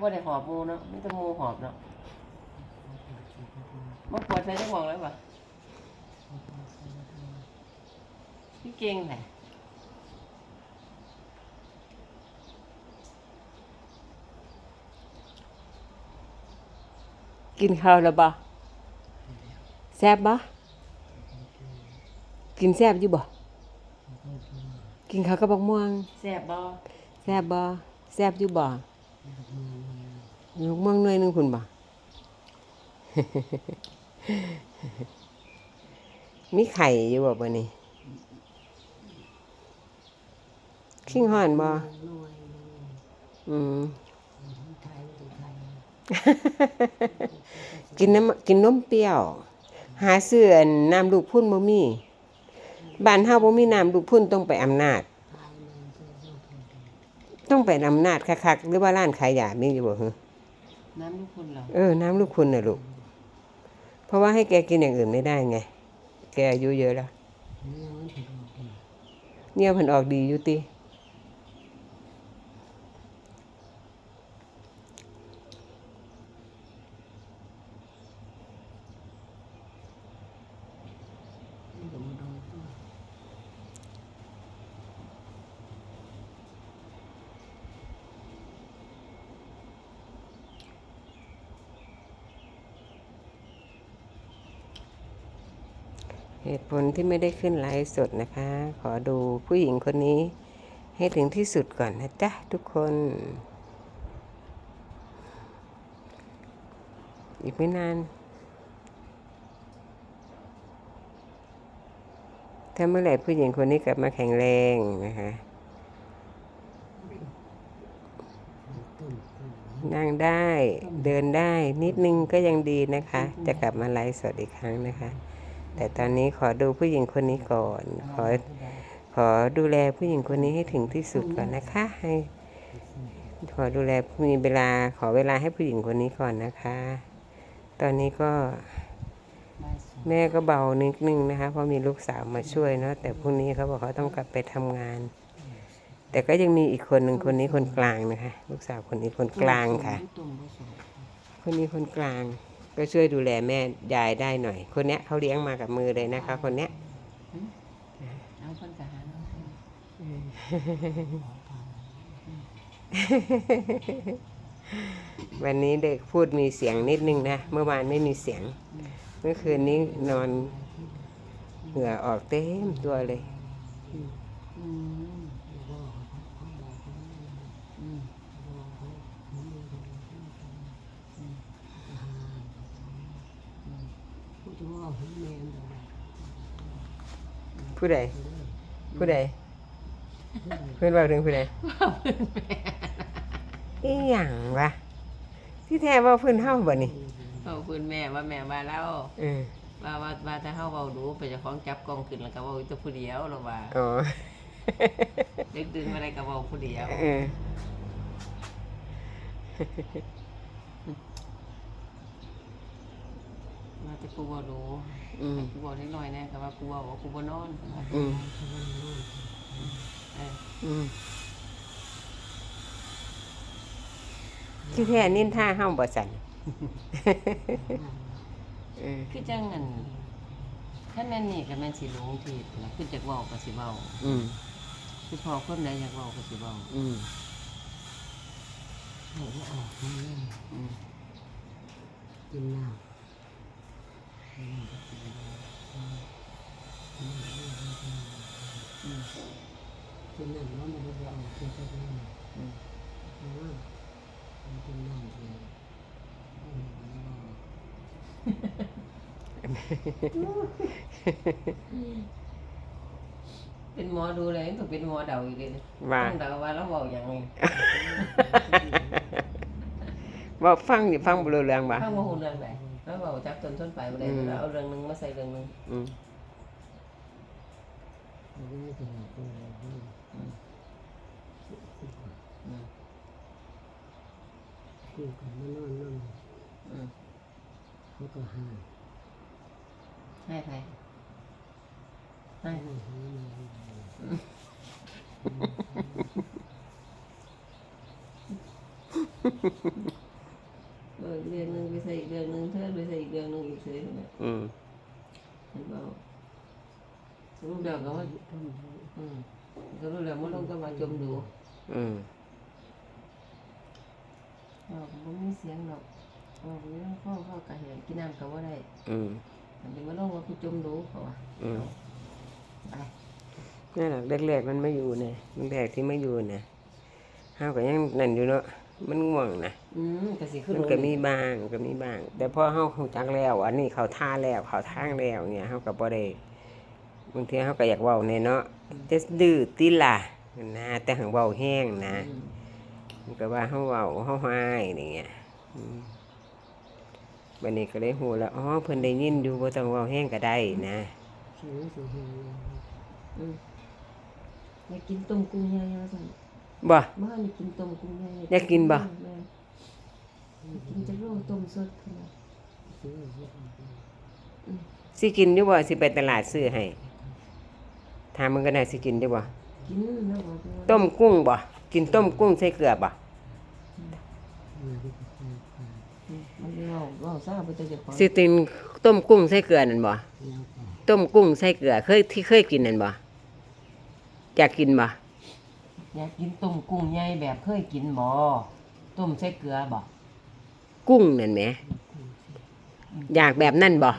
บ่ได้หอบหมูเนาะมีแต่หมูหอบเนาะมันปวดใส่จังหวะเลยป่ะพี่เก่งแหละกินข้าวแล้วบ่แซ่บบ่กินแซ่บอยู่บ่กินข้าวกับบักม่วงแซ่บบ่แซ่บบ่แซ่บอยู่บ่ มีบักม่วงหน่วยนึงพุ่นบ่มีไข่อยู่บ่บัดนี้ขิงห่อนบ่อืมกินน้ำกินนมเปรี้ยว หาซื้อนน้ำลูกพุ่นบ่มีบ้านเฮาบ่มีน้ำลูกพุ่นต้องไปอำนาจ ต้องไปอำนาจคักๆหรือว่าร้านขายยามีอยู่บ่ฮึ น้ำลูกคุณเหรอเออ น้ำลูกคุณน่ะลูก เพราะว่าให้แกกินอย่างอื่นไม่ได้ไง แกอายุเยอะแล้ว เนี่ยเพิ่นออกดีอยู่ติ เหตุผลที่ไม่ได้ขึ้นไลฟ์สดนะคะ ขอดูผู้หญิงคนนี้ ให้ถึงที่สุดก่อนนะจ๊ะทุกคน อีกไม่นานถ้าเมื่อไหร่ผู้หญิงคนนี้กลับมาแข็งแรงนะคะ นั่งได้เดินได้นิดนึงก็ยังดีนะคะ จะกลับมาไลฟ์สดอีกครั้งนะคะ แต่ตอนนี้ขอดูผู้หญิงคนนี้ก่อน ขอขอดูแลผู้หญิงคนนี้ให้ถึงที่สุดก่อนนะคะ ให้ ขอดูแลมีเวลาขอเวลาให้ผู้หญิงคนนี้ก่อนนะคะ ตอนนี้ก็แม่ก็เบานิดนึงนะคะ เพราะมีลูกสาวมาช่วยเนาะแต่พรุ่งนี้เขาบอกเขาต้องกลับไปทำงาน แต่ก็ยังมีอีกคนหนึ่งคนนี้คนกลางนะคะ ลูกสาวคนนี้คนกลางค่ะ คนนี้คนกลาง ก็ช่วยดูแลแม่ยายได้หน่อย คนเนี้ยเขาเลี้ยงมากับมือเลยนะคะ คนเนี้ยเอาคนกะหาเนาะวันนี้เด็กพูดมีเสียงนิดนึงนะ เมื่อวานไม่มีเสียง เมื่อคืนนี้นอนเหงื่อออกเต็มตัวเลย อืมอืม ผู้ใดผู้ใดเพื่อนบอกถึงผู้ใดว่าเพิ่นแม่อีหยังวะที่แท้ว่าเพื่อนเฮาบ่นี่เอาเพิ่นแม่ว่าแม่ว่าแล้วเออว่าว่าว่าถ้าเฮาเว้าดูไปเจ้าของจับกล้องขึ้นแล้วก็เว้าอยู่แต่ผู้เดียวหรอว่าอ๋อดึกดื่นมาได้ก็เว้าผู้เดียว เออ มาแต่กูบ่รู้อืมกูบอกเล็กน้อยแน่ก็ว่ากูเว้าว่ากูบ่นอนอืมเอออืมที่แท้นินท่าเฮาบ่สั่นเออคือจังอันถ้าแม่นนี่ก็แม่นสิหลงผิดนะคือจักเว้าก็สิเว้าอืมคือพอคนใดอยากเว้าก็สิเว้าอืมอืมกินน้ำกินน้ำ แล้วมันจะออกกินไปน้ำอืมเพราะว่ามันกินน้ำเองเป็นหมอดูเลยต้องเป็นหมอเดาอีกเลยว่าต้องเดาว่าเราเว้าหยังไงบอกฟังดิฟังบ่รู้เรื่องบ่ฟังบ่ฮู้เรื่องใด แล้วเว้าจับต้นต้นปลายบ่ได้อืมแล้วเอาเรื่องหนึงมาใส่เรื่องหนึงอืมมันก็ไม่ถึงหรอกเลยอืมคือกันมานอนนั่งอืมเขาก็หาให้ใครให้ให้หามาเเออเรื่องหนึงไปใส่อีกเรื่องหนึงเธอไปใส่อีก เรื่องหนึงอีกเสียเนี่ยอืมเห็นเปล่าสรุปแล้วก็ว่าอืมสรุปแล้วมันลงก็มาจมดูอืมเราก็บ่มีเสียงดอกเราก็ยังพ่อพ่อกะเห็นกินน้ำก็บ่ได้อืมมันจะมาลงว่าผู้จมดูเขาว่าอืมไปนั่นแหละแรกๆมันไม่อยู่นะแรกๆที่ไม่อยู่นะเฮาก็ยังนั่นอยู่เนาะ มันง่วงนะอืมก็สิขึ้นมันก็มีบ้างก็มีบ้าง แต่พอเฮาฮู้จักแล้ว อันนี้เขาท่าแล้วเขาทางแล้วเนี่ยเฮาก็บ่ได้บางทีเฮาก็อยากเว้าแน่เนาะแต่ดื้อติล่ะนะแต่หังเว้าแห้งนะอืมมันก็ว่าเฮาเว้าเฮาหายนี่ไงอืมบัดนี้ก็เลยฮู้แล้วอ๋อเพิ่นได้ยินอยู่บ่ต้องเว้าแห้งก็ได้นะคิวสิเฮาอืมอยากกินต้มกุ้งใหญ่ว่าซั่น บ่ บ้านอยากกินต้มกุ้งใหญ่อยากกินบ่ แม่อยากกินจักโลต้มสดพุ่นน่ะคิวสิเฮาสิกินอยู่บ่สิไปตลาดซื้อให้ถามมึงก็ได้สิกินอยู่บ่ กินแล้วบอกว่าต้มกุ้งบ่ กินต้มกุ้งใส่เกลือบ่มาที่ไปไปอืมมันเว้าเว้าซ่าไปแต่เจ้าของสิตินต้มกุ้งใส่เกลือนั่นบ่แล้วก็ต้มกุ้งใส่เกลือเคยที่เคยกินนั่นบ่อยากกินบ่ อยากกินต้มกุ้งใหญ่แบบเคยกินบ่ต้มใส่เกลือบ่กุ้งนั่นแหมอยากแบบนั่นบ่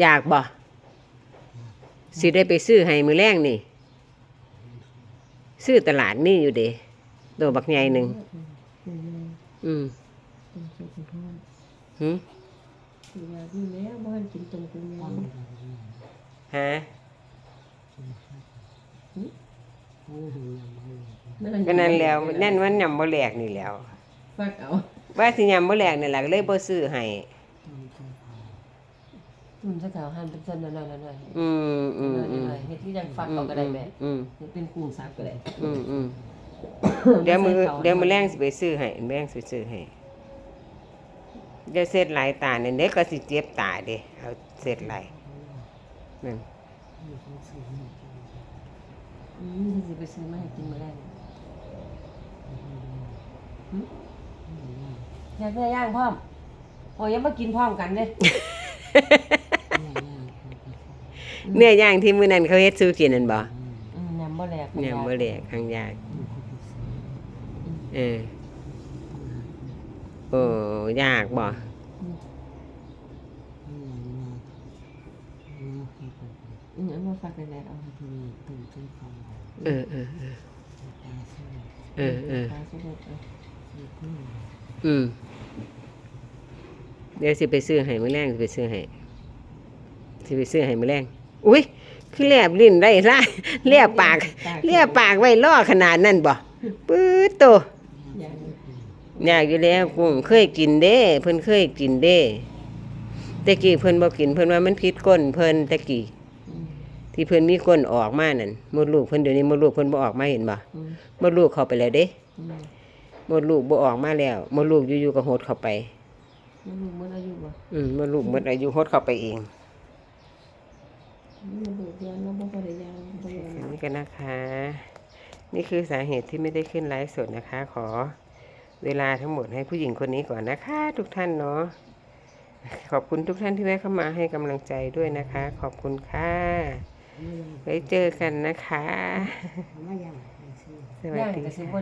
อยากบ่สิได้ไปซื้อให้มื้อแรงนี่ ซื้อตลาดนี่อยู่เด้ตัวบักใหญ่หนึงอืมอืมต้มใส่กุ้งหึคืออยากกินแล้วบ่ให้กินต้มกุ้งใหญ่ฮะ ก็นั่นแล้วนั่นมันยำบ่แหลกนี่แหล้วฟักเอาว่าสิยำบ่แหลกนี่ล่ะก็เลยบ่ซื้อให้ตุ่มใส่ขาวหั่นเป็นเส้นน้อยๆๆอืมอืมอืมๆเฮ็ดที่ยังฟักเอาก็ได้แม่อืมเฮ็ดเป็นกุ้งสับก็ได้อืมอืมเดี๋ยวมือเดี๋ยวมือแรงสิไปซื้อให้แรงสิไปซื้อให้เดี๋ยวเสร็จหลายตาเนี่ยเด็กก็สิเจ็บตาเด้เอาเสร็จหลายนั่น อืมสิไปซื้อมาให้กินมื้อแรกหึอยากได้ย่างพร้อมโอ้ยยังมากินพร้อมกันเด้เนื้อย่างที่มื้อนั้นเขาเฮ็ดสู้กินนั่นบ่อืมยำบ่แลกเนี่ยบ่แหลกข้างยากเออโอ้ยากบ่ อืมเอามาฟักได้แล้วเอาให้ทีนี้เออเออเออเออเออเอออืมเดี๋ยวสิไปซื้อให้มือแรงสิไปซื้อให้สิไปซื้อให้มือแรงอุ้ยคือแลบลิ้นได้ล่ะแลบปากแลบปากไว้ล่อขนาดนั้นบ่ปื๊ดโตอยากอยู่แล้วกุ้งเคยกินเด้ เพิ่นเคยกินเด้ แต่กี้เพิ่นบ่กินเพิ่นว่ามันผิดก้นเพิ่นแต่กี้อืมที่เพิ่นมีก้นออกมานั่นมดลูกเพิ่นเดี๋ยวนี้มดลูกเพิ่นบ่ออกมาเห็นบ่อืมมดลูกเข้าไปแล้วเด้อืมมดลูกบ่ออกมาแล้วมดลูกอยู่ๆก็หดเข้าไปมันลูกมันอายุบ่อืมมดลูกหมดอายุหดเข้าไปเองมันลูกเดือนแล้วบ่ค่อยได้ย่างบ่ได้ย่างอันนี้ก็นะคะ นี่คือสาเหตุที่ไม่ได้ขึ้นไลฟ์สดนะคะ ขอเวลาทั้งหมดให้ผู้หญิงคนนี้ก่อนนะคะ ทุกท่านเนาะ ขอบคุณทุกท่านที่แวะเข้ามาให้กำลังใจด้วยนะคะ ขอบคุณค่ะไว้เจอกันนะคะ สวัสย่างดีก็สิค่ะบ่